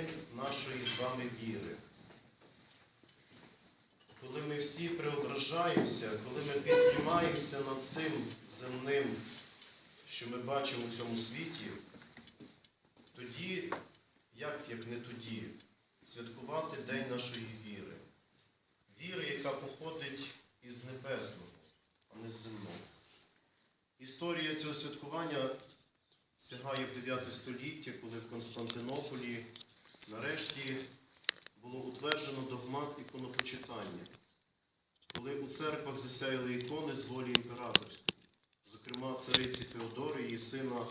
день нашої з вами віри. Коли ми всі преображаємося, коли ми піднімаємося над цим земним, що ми бачимо в цьому світі, тоді, як як не тоді, святкувати День нашої віри. Віри, яка походить із небесного, а не з земного. Історія цього святкування сягає в 9 століття, коли в Константинополі нарешті було утверджено догмат іконопочитання, коли у церквах засяяли ікони з волі імператорської, зокрема цариці Феодори, її сина,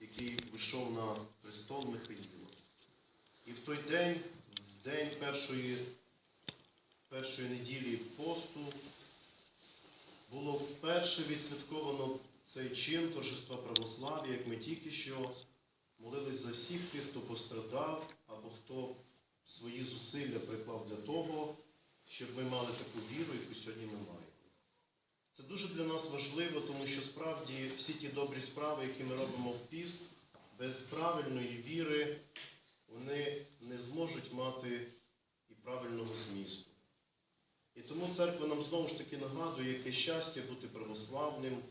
який вийшов на престол Михаїла. І в той день, в день першої, першої неділі посту, було вперше відсвятковано цей чин торжества православ'я, як ми тільки що молились за всіх тих, хто пострадав або хто свої зусилля приклав для того, щоб ми мали таку віру, яку сьогодні ми маємо. Це дуже для нас важливо, тому що справді всі ті добрі справи, які ми робимо в піст, без правильної віри, вони не зможуть мати і правильного змісту. І тому церква нам знову ж таки нагадує, яке щастя бути православним,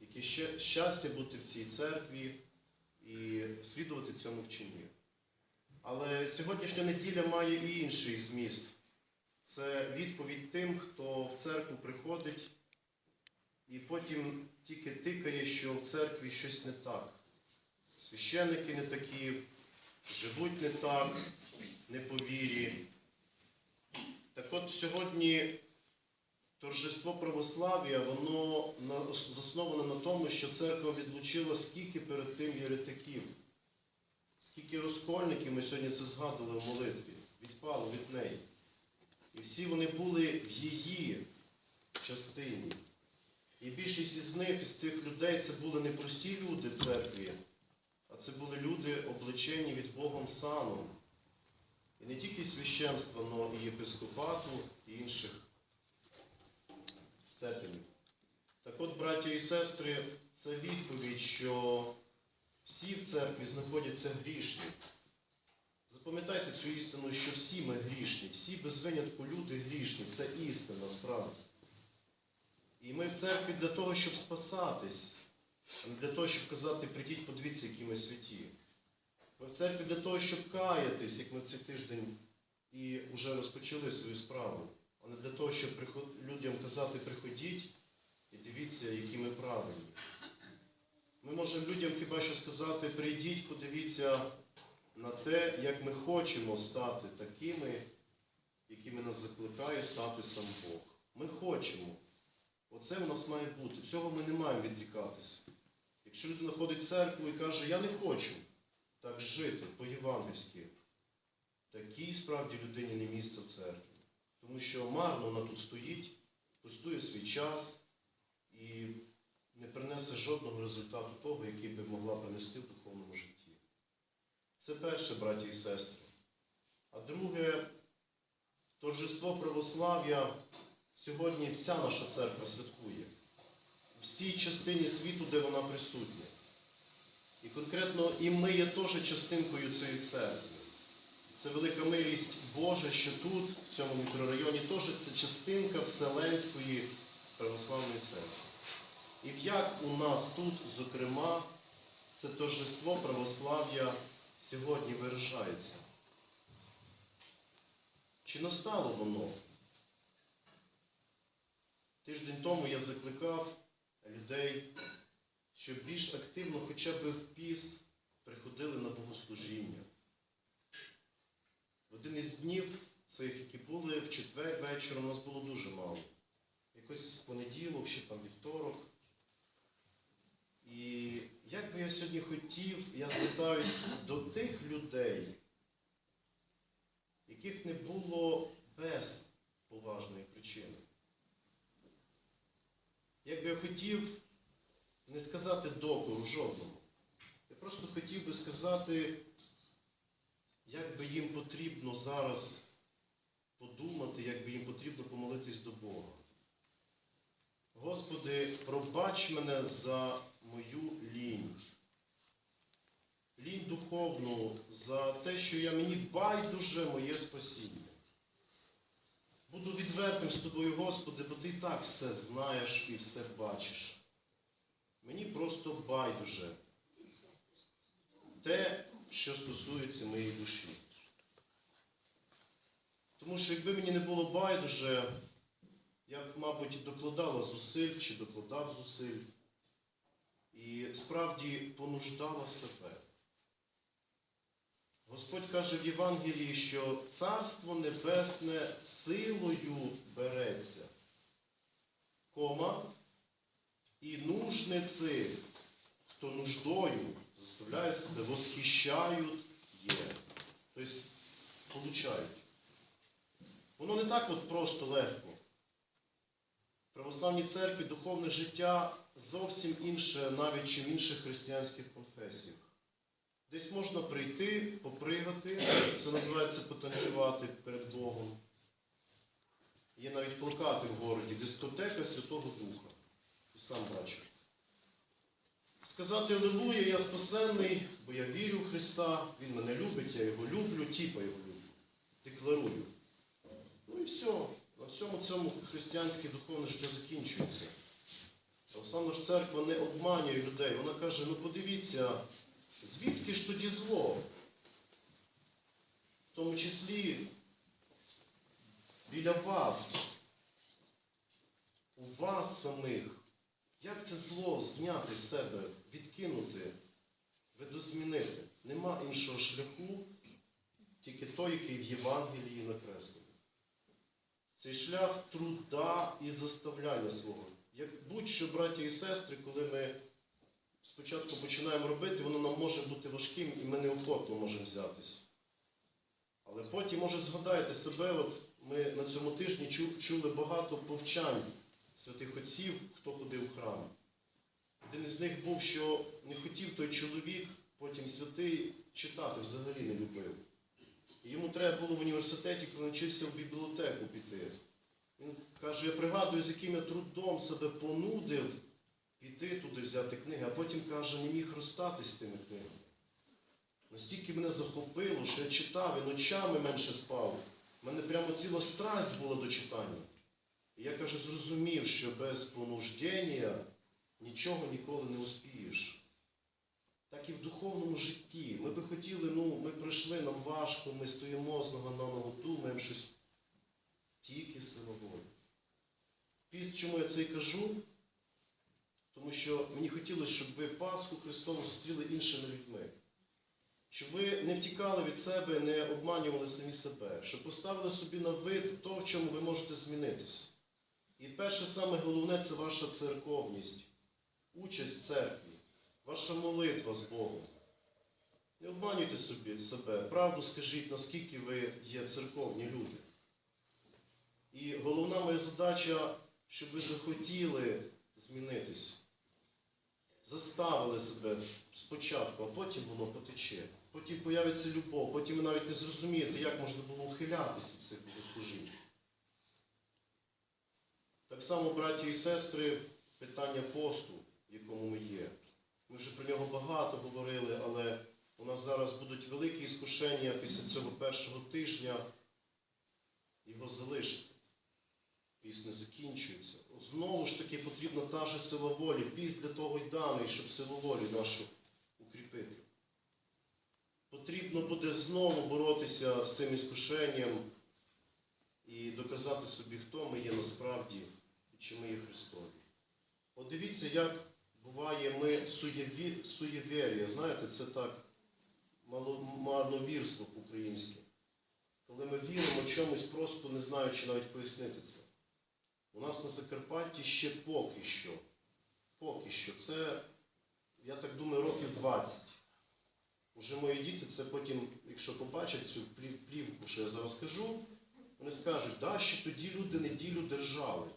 яке щастя бути в цій церкві і слідувати цьому вченню. Але сьогоднішня неділя має і інший зміст. Це відповідь тим, хто в церкву приходить і потім тільки тикає, що в церкві щось не так. Священники не такі, живуть не так, не по вірі. Так от сьогодні торжество православ'я, воно засноване на тому, що церква відлучила скільки перед тим єретиків, скільки розкольників, ми сьогодні це згадували в молитві, відпало від неї. І всі вони були в її частині. І більшість із них, з цих людей, це були не прості люди в церкві, а це були люди, облечені від Богом саном. І не тільки священства, але і єпископату, і інших степенів. Так от, браття і сестри, це відповідь, що всі в церкві знаходяться грішні. Запам'ятайте цю істину, що всі ми грішні, всі без винятку люди грішні. Це істина справді. І ми в церкві для того, щоб спасатись, а не для того, щоб казати, прийдіть, подивіться, які ми святі. Ми в церкві для того, щоб каятись, як ми цей тиждень і вже розпочали свою справу, а не для того, щоб людям казати, приходіть і дивіться, які ми правильні. Ми можемо людям хіба що сказати, прийдіть, подивіться на те, як ми хочемо стати такими, якими нас закликає стати сам Бог. Ми хочемо. Оце у нас має бути. Цього ми не маємо відрікатися. Якщо людина ходить в церкву і каже, я не хочу так жити по-євангельськи, такій справді людині не місце в церкві. Тому що марно вона тут стоїть, пустує свій час і не принесе жодного результату того, який би могла принести в духовному житті. Це перше, браті і сестри. А друге, торжество православ'я сьогодні вся наша церква святкує. У всій частині світу, де вона присутня. І конкретно і ми є теж частинкою цієї церкви. Це велика милість Божа, що тут, в цьому мікрорайоні, теж це частинка Вселенської православної церкви. І як у нас тут, зокрема, це торжество православ'я сьогодні виражається? Чи настало воно? Тиждень тому я закликав людей, щоб більш активно хоча б в піст приходили на богослужіння. Один із днів цих, які були в четвер вечором, нас було дуже мало. Якось понеділок, чи там вівторок. І як би я сьогодні хотів, я звертаюсь до тих людей, яких не було без поважної причини. Як би я хотів не сказати докору жодному. Я просто хотів би сказати, як би їм потрібно зараз подумати, як би їм потрібно помолитись до Бога. Господи, пробач мене за мою лінь. лінь духовну, за те, що я мені байдуже моє спасіння. Буду відвертим з тобою, Господи, бо ти і так все знаєш і все бачиш. Мені просто байдуже те, що стосується моєї душі. Тому що якби мені не було байдуже, я б, мабуть, докладала зусиль чи докладав зусиль і справді понуждала себе. Господь каже в Євангелії, що Царство Небесне силою береться, кома, і нужниці, хто нуждою заставляє себе, восхищають є. Тобто, получають. Воно не так от просто легко. В православній церкві духовне життя зовсім інше, навіть чим інших християнських конфесіях. Десь можна прийти, попригати, це називається потанцювати перед Богом. Є навіть плакати в городі, дискотека Святого Духа. Ти сам бачив. Сказати Аллилуйя, я спасенний, бо я вірю в Христа, Він мене любить, я його люблю, тіпа його люблю. Декларую. Ну і все. На всьому цьому християнське духовне життя закінчується. Ж церква не обманює людей. Вона каже, ну подивіться, звідки ж тоді зло? В тому числі біля вас, у вас самих. Як це зло зняти з себе, відкинути, видозмінити? Нема іншого шляху, тільки той, який в Євангелії накреслений. Цей шлях труда і заставляння свого. Як будь-що, браті і сестри, коли ми спочатку починаємо робити, воно нам може бути важким і ми неохотно можемо взятись. Але потім, може, згадаєте себе, от ми на цьому тижні чули багато повчань святих отців, хто ходив в храм. Один із них був, що не хотів той чоловік, потім святий, читати взагалі не любив. І йому треба було в університеті, коли навчився в бібліотеку піти. Він каже, я пригадую, з яким я трудом себе понудив піти туди, взяти книги, а потім каже, не міг розстатись з тими книгами. Настільки мене захопило, що я читав і ночами менше спав. У мене прямо ціла страсть була до читання. Я каже, зрозумів, що без понуждення нічого ніколи не успієш. Так і в духовному житті. Ми би хотіли, ну, ми прийшли, нам важко, ми стоїмо з нога на ногу, думаємо щось. Тільки сила волі. Піст, чому я це і кажу? Тому що мені хотілося, щоб ви Пасху Христову зустріли іншими людьми. Щоб ви не втікали від себе, не обманювали самі себе, щоб поставили собі на вид то, в чому ви можете змінитись. І перше, саме головне це ваша церковність, участь в церкві, ваша молитва з Богом. Не обманюйте собі себе, правду скажіть, наскільки ви є церковні люди. І головна моя задача, щоб ви захотіли змінитись. Заставили себе спочатку, а потім воно потече. Потім появиться любов, потім ви навіть не зрозумієте, як можна було ухилятися від цих богослужінь. Так само, браті і сестри, питання посту, в якому ми є. Ми вже про нього багато говорили, але у нас зараз будуть великі іскушення після цього першого тижня його залишити. Піс не закінчується. Знову ж таки потрібна та же сила волі. Піс для того й даний, щоб силу волі нашу укріпити. Потрібно буде знову боротися з цим іскушенням і доказати собі, хто ми є насправді чи ми є Христові. От дивіться, як буває ми суєві, суєвір'я. Знаєте, це так маловірство по-українськи. Коли ми віримо чомусь, просто не знаючи навіть пояснити це. У нас на Закарпатті ще поки що. Поки що. Це, я так думаю, років 20. Уже мої діти це потім, якщо побачать цю плівку, що я зараз кажу, вони скажуть, да, ще тоді люди неділю держали.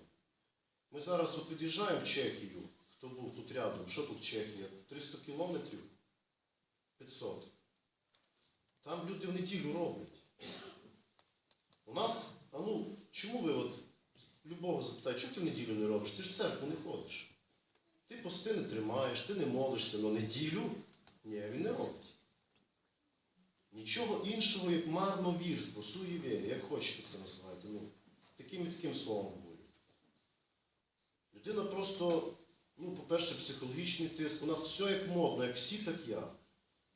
Ми зараз от від'їжджаємо в Чехію, хто був тут рядом, що тут Чехія? 300 кілометрів? 500. Там люди в неділю роблять. У нас, а ну, чому ви от любого запитають, чому ти в неділю не робиш? Ти ж в церкву не ходиш. Ти пости не тримаєш, ти не молишся, але неділю ні, він не робить. Нічого іншого, як марновірство, суєвір'я, як хочете це називайте. Ну, таким і таким словом. Людина просто, ну, по-перше, психологічний тиск. У нас все як модно, як всі, так я.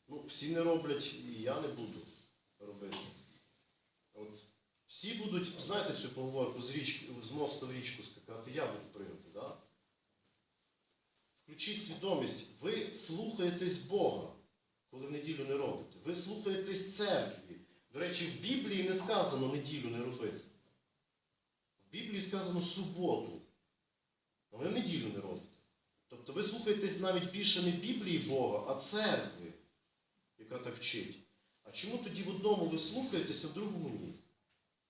Ну, всі не роблять, і я не буду робити. От. Всі будуть, знаєте цю поговорку з річки, з моста в річку скакати, я буду пригати, да? Включіть свідомість, ви слухаєтесь Бога, коли в неділю не робите. Ви слухаєтесь церкві. До речі, в Біблії не сказано неділю не робити. В Біблії сказано суботу. А ви неділю не робите. Тобто ви слухаєтесь навіть більше не Біблії Бога, а церкви, яка так вчить. А чому тоді в одному ви слухаєтеся, в другому ні?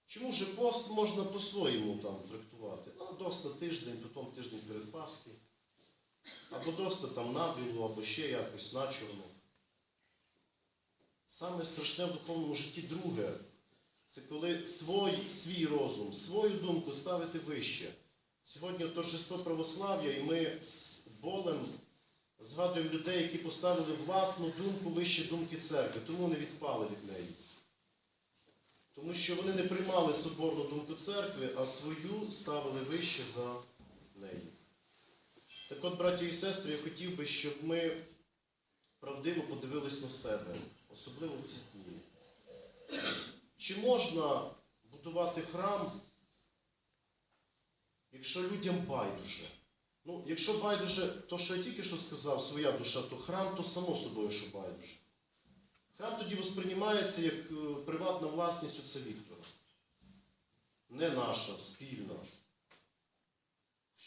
Чому же пост можна по-своєму там трактувати? А доста тиждень, потім тиждень перед Пасхи. Або доста там набілу, або ще якось на чорно. Саме страшне в духовному житті друге. Це коли свій, свій розум, свою думку ставити вище. Сьогодні торжество православ'я, і ми з болем згадуємо людей, які поставили власну думку вище думки церкви, тому вони відпали від неї. Тому що вони не приймали соборну думку церкви, а свою ставили вище за неї. Так от, браті і сестри, я хотів би, щоб ми правдиво подивились на себе, особливо в ці дні. Чи можна будувати храм, якщо людям байдуже? Ну, якщо байдуже, то, що я тільки що сказав, своя душа, то храм, то само собою, що байдуже. Храм тоді восприймається як е, приватна власність отця Віктора. Не наша, спільна.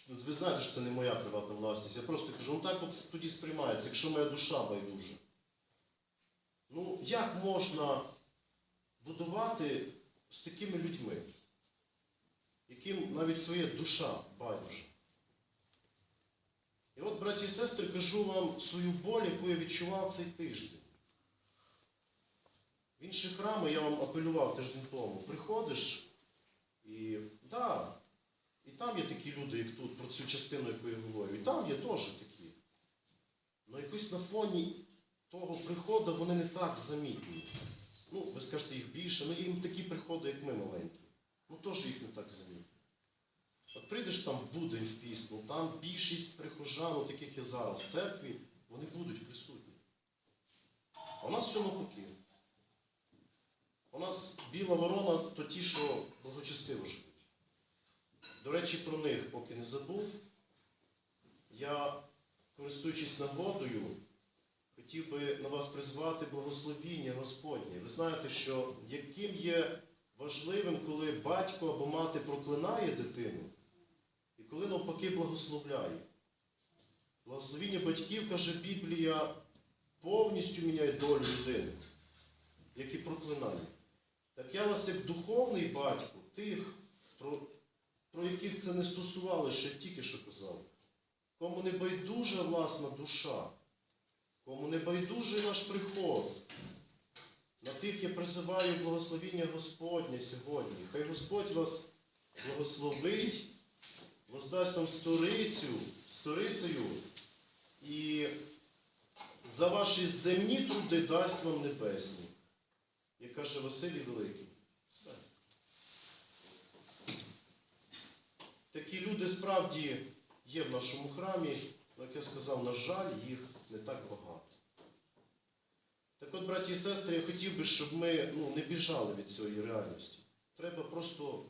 Ви знаєте, що це не моя приватна власність. Я просто кажу, ну так от тоді сприймається, якщо моя душа байдужа. Ну, як можна будувати з такими людьми, яким навіть своя душа байдужа? І от, браті і сестри, кажу вам свою боль, яку я відчував цей тиждень. В інші храми я вам апелював тиждень тому. Приходиш і да, і там є такі люди, як тут, про цю частину, яку я говорю. І там є теж такі. Але якось на фоні того приходу вони не так замітні. Ну, ви скажете, їх більше, але їм такі приходи, як ми маленькі. Ну теж їх не так замітні. От прийдеш там в будень в піст, ну там більшість прихожан, от яких є зараз в церкві, вони будуть присутні. А у нас все навпаки. У нас біла ворона то ті, що благочестиво живуть. До речі, про них, поки не забув, я, користуючись нагодою, хотів би на вас призвати благословіння Господнє. Ви знаєте, що яким є важливим, коли батько або мати проклинає дитину, і коли навпаки благословляє. Благословіння батьків, каже Біблія, повністю міняє долю людини, як і проклинання. Так я вас, як духовний батько, тих, про, про яких це не стосувалося, що тільки що казав, кому не байдужа власна душа, кому не байдужий наш приход, на тих я призиваю благословіння Господнє сьогодні. Хай Господь вас благословить, воздасть вам сторицю, сторицею і за ваші земні труди дасть вам небесні. Як каже Василій Великий. Такі люди справді є в нашому храмі, але, як я сказав, на жаль, їх не так багато. От, браті і сестри, я хотів би, щоб ми ну, не біжали від цієї реальності. Треба просто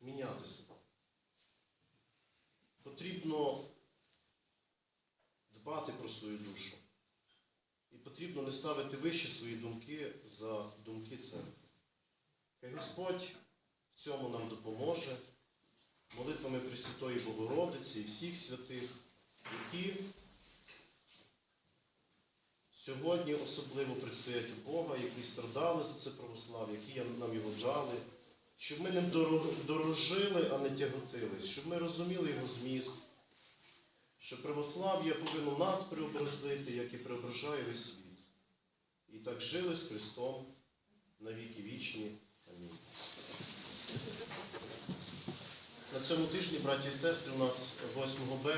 міняти себе. Потрібно дбати про свою душу. І потрібно не ставити вище свої думки за думки церкви. Хай Господь в цьому нам допоможе молитвами Пресвятої Богородиці і всіх святих, які сьогодні особливо предстоять у Бога, які страдали за це православ'я, які нам його дали, щоб ми ним дорожили, а не тяготились, щоб ми розуміли його зміст, що православ'я повинно нас преобразити, як і преображає весь світ. І так жили з Христом на віки вічні. Амінь. На цьому тижні, браті і сестри, у нас 8 березня.